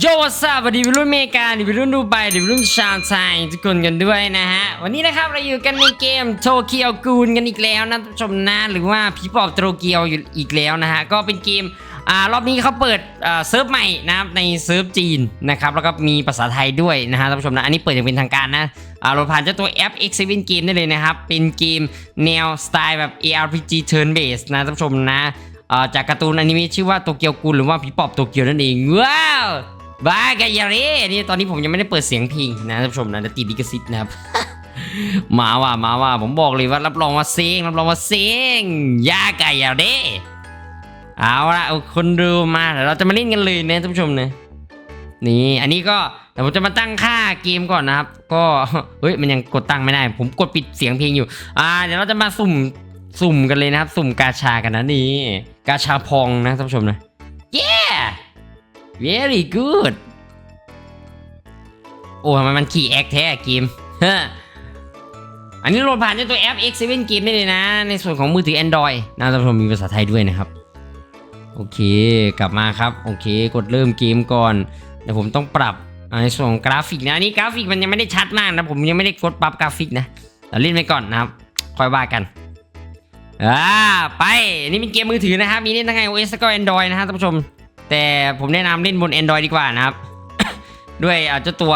โยวัสดีดีวิรุ่นเมกาดีวิรุ่นดูไบดีวิรุ่นชาวไทยทุกคนกันด้วยนะฮะ วันนี้นะครับเราอยู่กันในเกมโตเกียวกูนกันอีกแล้วนะท่านผู้ชมนะหรือว่าผีปอบโตเกียวอยู่อีกแล้วนะฮะ ก็เป็นเกมอ่ารอบนี้เขาเปิดเซิร์ฟใหม่นะครับในเซิร์ฟจีนนะครับแล้วก็มีภาษาไทยด้วยนะฮะท่านผู้ชมนะอันนี้เปิดอย่างเป็นทางการนะอ่าเราผ่านเจ้าตัวแอป X7 Game ได้เลยนะครับเป็นเกมแนวสไตล์แบบ ARPG Turn Based นะท่านผู้ชมนะจากการ์ตูนอนิเมะชื่อว่าโตเกียวกูนหรือว่าผีปอบโตเกียวนั่นเองว้าว บ้ากันยาเร่นี่ตอนนี้ผมยังไม่ได้เปิดเสียงเพลงนะท่านผู้ชมนะจะติดลิขสิทธิ์นะครับ มาว่ามาว่าผมบอกเลยว่ารับรองว่าเซ็งรับรองว่าเซ็งยากกันยาเร่เอาละเอาคนดูมาเดี๋ยวเราจะมาเล่นกันเลยนะท่านผู้ชมนะนี่อันนี้ก็เดี๋ยวผมจะมาตั้งค่าเกมก่อนนะครับ ก็เฮ้ยมันยังกดตั้งไม่ได้ ผมกดปิดเสียงเพลงอยู่ อ่า เดี๋ยวเราจะมาสุ่มสุ่มกันเลยนะครับ สุ่มกาชากันนะนี่กาชาพองนะท่านผู้ชมนะ very good โอ้ทำไมมันขี่แอคแท้อะเกมฮะอันนี้โหลดผ่านจากตัวแอป X7 เกมได้เลยนะ ในส่วนของมือถือ Android นะท่านผู้ชมมีภาษาไทยด้วยนะครับ โอเคกลับมาครับ โอเค กดเริ่มเกมก่อนเดี๋ยวผมต้องปรับในส่วนของกราฟิกนะอันนี้กราฟิกมันยังไม่ได้ชัดมากนะผมยังไม่ได้กดปรับกราฟิกนะเราเล่นไปก่อนนะครับค่อยว่ากันอ่าไปนี่เป็นเกมมือถือนะครับมีเล่นทั้ง iOS แล้วก็ Android นะฮะท่านผู้ชม แต่ผมแนะนำเล่นบน Android ดีกว่านะครับ ด้วยอ่าเจ้าตัว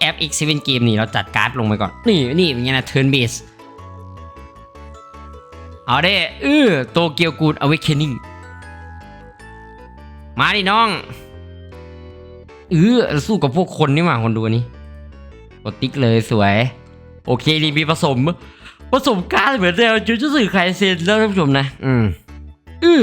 แอป X7 เกมนี่เราจัดการ์ดลงไปก่อน นี่นี่เป็นไงนะ Turn Base เอาได้เออโตเกียวกูด Awakening มาดิน้องเออสู้กับพวกคนนี่หว่าคนดูนี้กดติ๊กเลยสวย โอเคนี่มีผสมผสมการ์ดเหมือนเดิมจุดจะสื่อใครเซนแล้วท่านผู้ชมนะ อืมอือ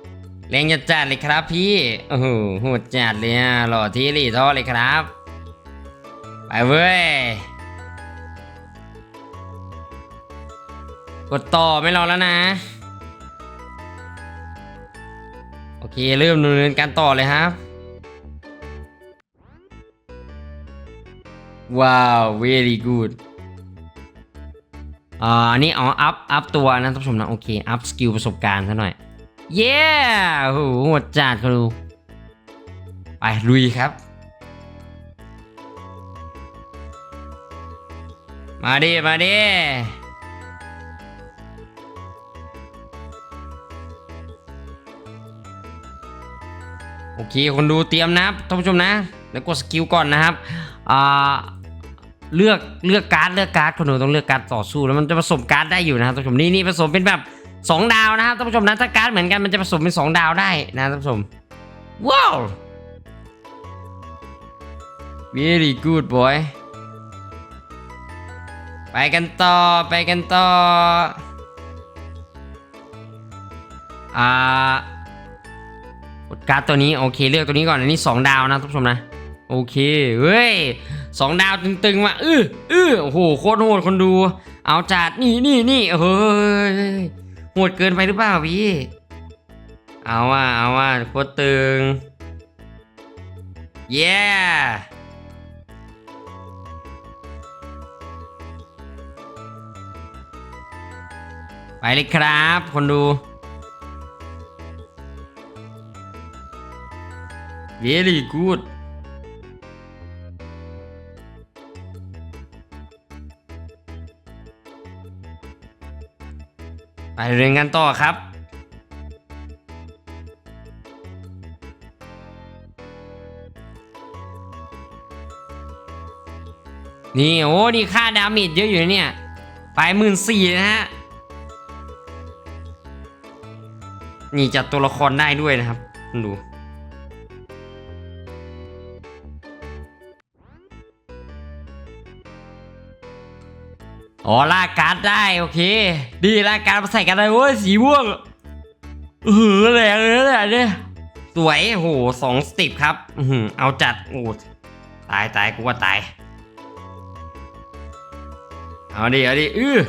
แรงจัดจัดเลยครับพี่โอ้โหหดจัดเลยอะหล่อที่หลีท่อเลยครับ ไปเว้ย กดต่อไม่รอแล้วนะ โอเคเริ่มดำเนินการต่อเลยครับ ว้าว very good อ่าอันนี้อ๋ออัพ อัพตัวนะท่านผู้ชมนะ โอเค อัพสกิลประสบการณ์ซะหน่อย เย้โหโหดจัดครับดูไปลุยครับ มาดิ มาดิโอเค คนดูเตรียมนะครับท่านผู้ชมนะ แล้วกดสกิลก่อนนะครับอ่าเลือกเลือกการ์ดเลือกการ์ดคนดูต้องเลือกการ์ดต่อสู้แล้วมันจะผสมการ์ดได้อยู่นะครับท่านผู้ชมนี่นี่ผสมเป็นแบบ สองดาวนะครับท่านผู้ชมนะถ้าการ์ดเหมือนกันมันจะผสมเป็นสองดาวได้นะท่านผู้ชมว้าว very good boy ไปกันต่อไปกันต่ออ่ากดการ์ดตัวนี้โอเคเลือกตัวนี้ก่อนอันนี้สองดาวนะท่านผู้ชมนะโอเคเฮ้ยสองดาวตึงๆว่ะอื้ออื้อโอ้โหโคตรโหดคนดู เอาจัดนี่นี่นี่เฮ้ย โหดเกินไปหรือเปล่าพี่ เอาว่ะเอาว่ะโคตรตึง เย้ไปเลยครับ คนดู very good ไปเรียนกันต่อครับ นี่โอ้นี่ค่าดาเมจเยอะอยู่เนี่ยไปหมื่นสี่นะฮะ นี่จัดตัวละครได้ด้วยนะครับ ดู อ๋อลากการ์ดได้โอเค ดีลากการ์ดมาใส่กันได้เว้ยสีม่วงเออแรงเลยนะเนี่ยสวยโหสองสติปครับอือหือเอาจัดโอ้ตายตายกูว่าตายเอาดิเอาดิอือ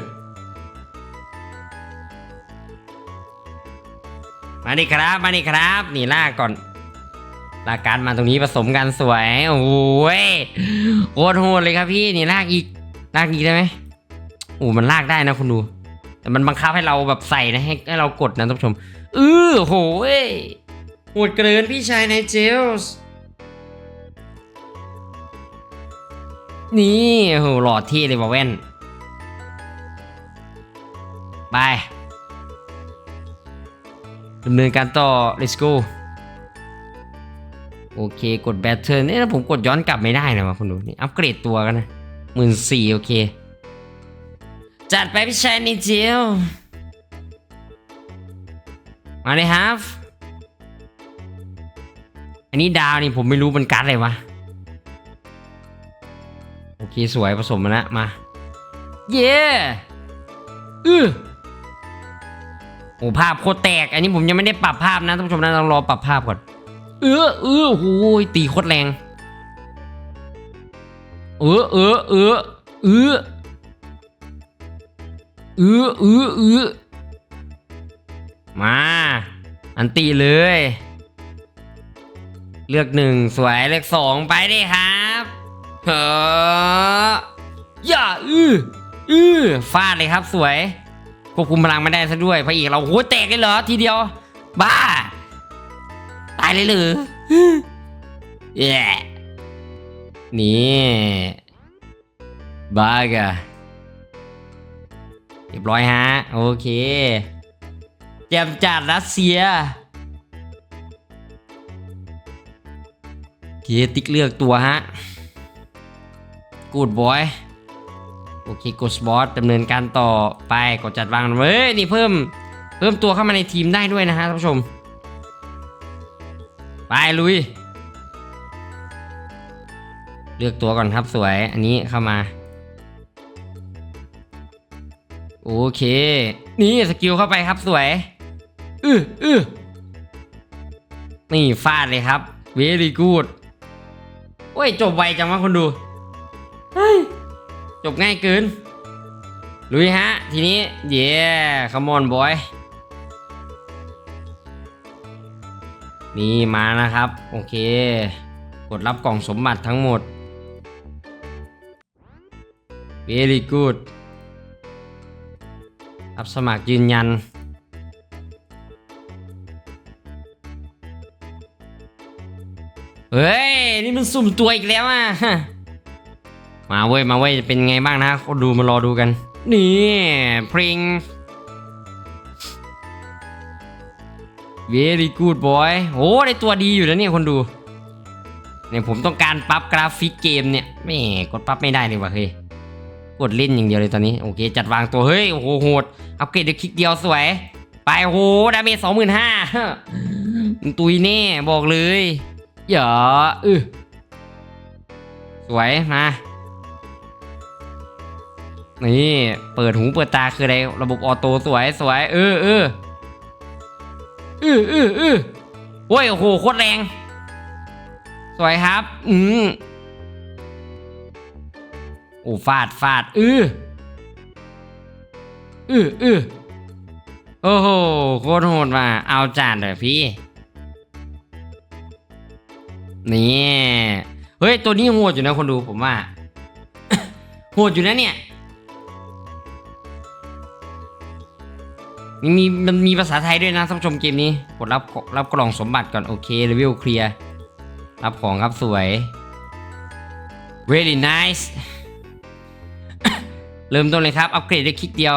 มาดิครับมาดิครับนี่ลากก่อนลากการมาตรงนี้ผสมกันสวยโอ้ยโคตรโหดเลยครับพี่นี่ลากอีกลากอีกได้ไหม อ้มันลากได้นะคุณดู แต่มันบังคับให้เราแบบใส่นะให้ให้เรากดนะท่านผู้ชมเออโหเว้ยโหดเกินพี่ชายในเจลส์นี่โหหล่อเที่เลยว่ะแว่น ไปดำเนินการต่อ let's go โอเค กดแบตเทิร์นี่ถ้าผมกดย้อนกลับไม่ได้นะวะคุณดูนี่อัปเกรดตัวกันนะหมื่นสี่โอเค จัดไปพี่ชายในเจลมาเลยครับ อันนี้ดาวนี่ผมไม่รู้มันการ์ดอะไรวะ โอเคสวยผสมมาแล้วมา เย้อือโอ้ภาพโคตรแตก อันนี้ผมยังไม่ได้ปรับภาพนะท่านผู้ชมนะต้องรอปรับภาพก่อน เออเออโอ้ยตีโคตรแรง เออเออเออเออ ออเออเออมา อันตีเลย เลือกหนึ่งสวยเลือกสองไปดิครับเฮ้อย่าอื้ออื้อฟาดเลยครับสวยควบคุมพลังไม่ได้ซะด้วยพระเอกเราโหแตกเลยเหรอทีเดียว บ้า ตายเลยหรือแย่นี่บ้ากะ เรียบร้อยฮะ โอเคเตรียมจัดรัสเซียโอเคติ๊กเลือกตัวฮะกูดบอยโอเคกดสบอสดำเนินการต่อไปกดจัดวางเว้ยนี่เพิ่ม เพิ่มตัวเข้ามาในทีมได้ด้วยนะฮะท่านผู้ชม ไปลุย เลือกตัวก่อนครับสวย อันนี้เข้ามา โอเค นี่สกิลเข้าไปครับสวยอืออือนี่ฟาดเลยครับ very good โอ้ย จบไวจังวะคนดูเฮ้ยจบง่ายเกินลุยฮะ ทีนี้ เย้ขมอนบอย นี่มานะครับ โอเค กดรับกล่องสมบัติทั้งหมด very good รับสมัครยืนยัน เฮ้ย นี่มันสุ่มตัวอีกแล้วอะ มาเว้ย มาเว้ยจะเป็นไงบ้างนะคนดูมารอดูกัน นี่เพลง very good boy โอ้ได้ตัวดีอยู่แล้วเนี่ยคนดูเนี่ยผมต้องการปรับกราฟิกเกมเนี่ยแม่กดปรับไม่ได้เลยว่ะเฮ้ย กดเล่นอย่างเดียวเลยตอนนี้โอเค จัดวางตัวเฮ้ยโอ้โหโหดอัปเกรดเดี๋ยวคลิกเดียวสวย ไปโอ้โหดาเมจสองหมื่นห้าตุยแน่บอกเลยอย่าอือสวยมานี่เปิดหูเปิดตาคืออะไรระบบออโต้สวยสวยเออเออเออเออเออโอ้ยโอ้โหโคตรแรง สวยครับ อืม โอ้ฟาดฟาดเออเออเออโอ้โหโคตรโหดว่ะเอาจานเลยพี่ นี่เฮ้ย ตัวนี้โหดอยู่นะคนดูผมว่า โหดอยู่นะเนี่ยมีมีมันมีภาษาไทยด้วยนะท่านผู้ชมเกมนี้กดรับรับกล่องสมบัติก่อน โอเครีวิวเคลียร์รับของครับสวย very nice เริ่มต้นเลยครับ อัปเกรดได้คลิกเดียว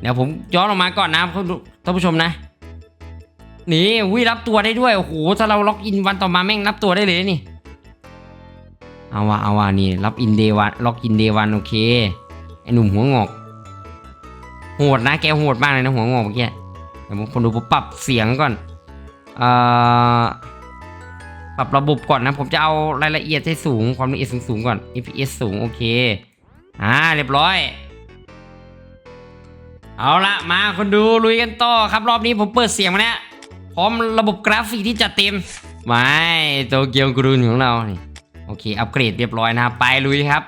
เดี๋ยวผมย้อนออกมาก่อนนะท่านผู้ชมนะ นี่วิรับตัวได้ด้วย โอ้โห ถ้าเราล็อกอินวันต่อมาแม่งรับตัวได้เลยนี่ เอาวะเอาวะนี่ รับอินเดวันล็อกอินเดวันโอเค ไอหนุ่มหัวงอก โหดนะ แกโหดมากเลยนะหัวงอกเมื่อกี้เดี๋ยวผมคนดูผมปรับเสียงก่อนเอ่อปรับระบบก่อนนะ ผมจะเอารายละเอียดให้สูง ความละเอียดสูงๆก่อน FPS สูง โอเค อ่าเรียบร้อย เอาละมาคนดูลุยกันต่อครับรอบนี้ผมเปิดเสียงมาแล้วพร้อมระบบกราฟิกที่จัดเต็มไม่โตเกียวกรูนของเรานี่โอเค อัปเกรดเรียบร้อยนะครับไปลุยครับ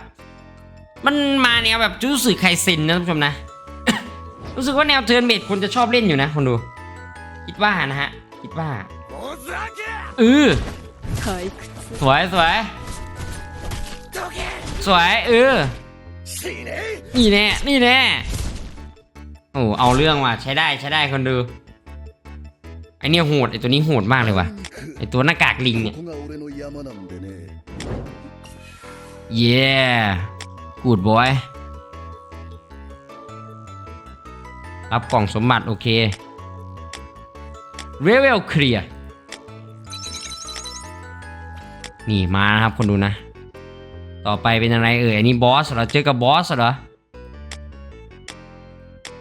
มันมาแนวแบบจูสึไคเซนนะท่านผู้ชมนะ รู้สึกว่าแนวเทิร์นเบดคนจะชอบเล่นอยู่นะคนดู คิดว่านะฮะ คิดว่าเออ退屈สวยสวย สวยเออ นี่แน่ นี่แน่ โอ้เอาเรื่องว่ะใช้ได้ใช้ได้คนดูไอเนี่ยโหดไอตัวนี้โหดมากเลยว่ะไอตัวหน้ากากลิงเนี่ยเย่กูดบอยรับกล่องสมบัติโอเคเรเวลเคลียร์นี่มานะครับคนดูนะ ต่อไปเป็นอะไรเอ่ยอันนี้บอสเหรอเจอกับบอสเหรอ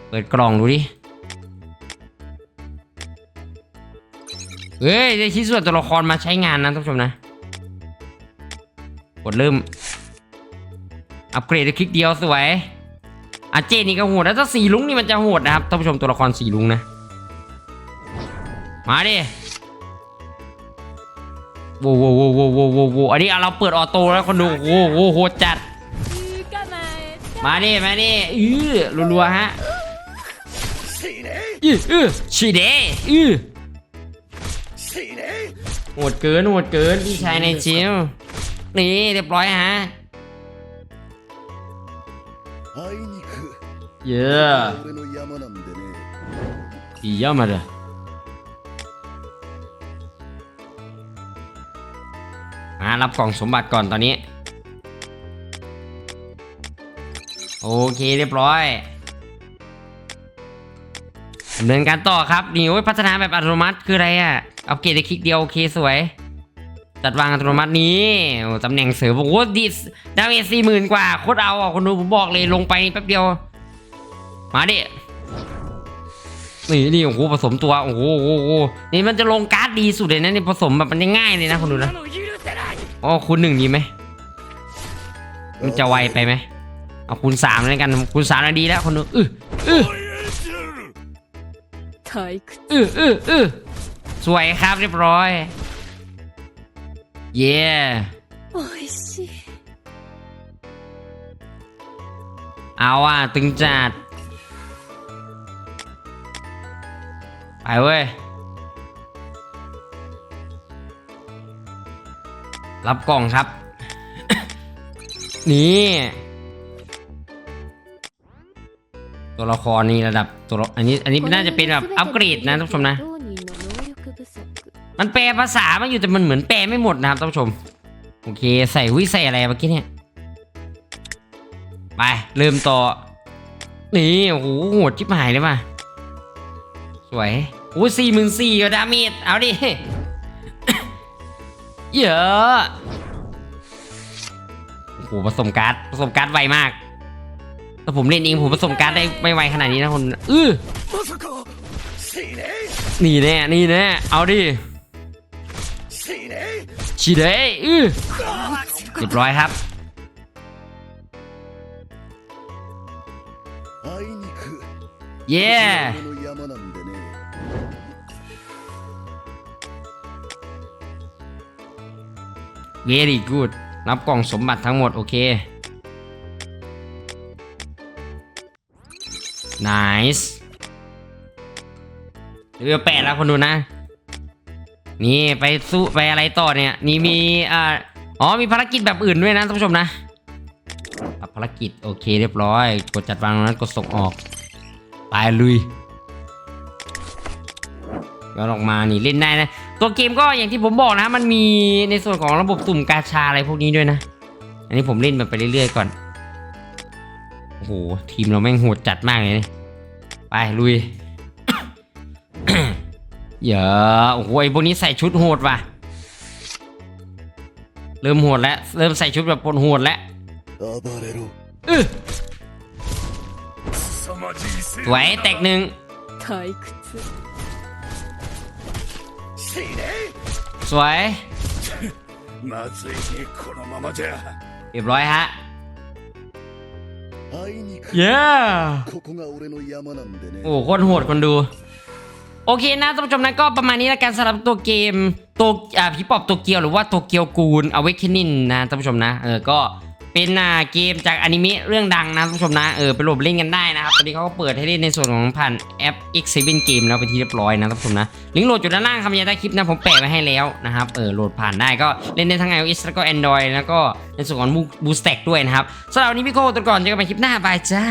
เปิดกล่องดูดิ เฮ้ย ได้ชิ้นส่วนตัวละครมาใช้งานนะท่านผู้ชมนะ กดเริ่ม อัปเกรดคลิกเดียวสวยอาเจนี่ก็โหดแล้วถ้าสีลุงนี่มันจะโหดนะครับท่านผู้ชมตัวละครสีลุงนะ มาดิ โว้โว้โว้โว้โว้โว้อันนี้เราเปิดออโต้แล้วคนดูโว้โว้โหจัด มาดิมาดิอื้อรัวๆฮะอื้อชีเดอื้อโหดเกินโหดเกินพี่ชายในชิวนี่เรียบร้อยฮะเยอะเยี่มมาเลยารับกล่องสมบัติก่อนตอนนี้ โอเคเรียบร้อยดำเนินการต่อครับนี่โอ้ยพัฒนาแบบอัตโนมัติคืออะไรอะอัปเกรดได้คลิกเดียวโอเคสวย จัดวางอัตโนมัตินี้ตำแหน่งเสริมโอ้โหดิสดาเมจสี่หมื่นกว่าโคตรเอาอะคนดูผมบอกเลยลงไปแป๊บเดียว มาดินี่นี่โอ้โหผสมตัวโอ้โหโอ้โหนี่มันจะลงการ์ดดีสุดเลยนะนี่ผสมแบบมันง่ายเลยนะคุณดูนะ อ้คูณหนึ่งดีไหมมันจะไวไปไหมเอาคูณสามเลยกันคูณสามดีแล้วคนนึงอื้ออื้ออสวยครับเรียบร้อย เย่เอาอะตึงจัด ไปเว้ย รับกล่องครับ นี่ ตัวละครนี่ระดับตัวอันนี้ อันนี้น่าจะเป็นแบบอัปเกรดนะท่านผู้ชมนะ มันแปลภาษามันอยู่แต่มันเหมือนแปลไม่หมดนะครับท่านผู้ชม โอเค ใส่วิใส่อะไรเมื่อกี้เนี่ย ไปเริ่มต่อ นี่โอ้โหโหดชิบหายเลยว่ะ สวยโอ้สี่หมื่นสี่ก็ดาเมจเอาดิ เยอะโอ้โหผสมการ์ดผสมการ์ดไวมากแต่ผมเล่นเองผมผสมการ์ดได้ไม่ไวขนาดนี้นะคนอื้อนี่แน่นี่แน่เอาดิชีเดย์อื้อเรียบร้อยครับเย้ very good รับกล่องสมบัติทั้งหมดโอเค nice เรือแปดแล้วคนดูนะ นี่ไปสู้ไปอะไรต่อเนี่ย นี่มีอ่าอ๋อมีภารกิจแบบอื่นด้วยนะท่านผู้ชมนะรับภารกิจโอเคเรียบร้อย กดจัดวางตรงนั้นกดส่งออกไปลุยก็ออกมานี่เล่นได้นะ ตัวเกมก็อย่างที่ผมบอกนะ มันมีในส่วนของระบบสุ่มกาชาอะไรพวกนี้ด้วยนะ อันนี้ผมเล่นมันไปเรื่อยๆก่อน โอ้โห ทีมเราแม่งโหดจัดมากเลยนะไปลุยเยอะโอ้โหไอ้พวกนี้ใส่ชุดโหดว่ะ เริ่มโหดแล้ว เริ่มใส่ชุดแบบปนโหดแล้วอื้วยแตกหนึ่ง สวยเรียบร้อยฮะเย้โอ้คนโหดคนดู โอเคนะท่านผู้ชมนะก็ประมาณนี้ละกันสำหรับตัวเกมตัวอ่าผีปอบตัวเกียวหรือว่าตัวเกียวกูลเอาไว้คนินนะท่านผู้ชมนะเออก็ เป็นอ่าเกมจากอนิเมะเรื่องดังนะท่านผู้ชมนะเออไปโหลดเล่นกันได้นะครับตอนนี้เขาก็เปิดให้เล่นในส่วนของผ่านแอป X7 Game แล้วไปที่เรียบร้อยนะท่านผู้ชมนะลิงก์โหลดอยู่ด้านล่างคำบรรยายใต้คลิปนะผมแปะไว้ให้แล้วนะครับเออโหลดผ่านได้ก็เล่นได้ทั้ง iOS แล้วก็ Android แล้วก็ในส่วนของ Boost Stack ด้วยนะครับสำหรับวันนี้พี่โคตัวก่อนเจอกันใหม่คลิปหน้าบายจ้า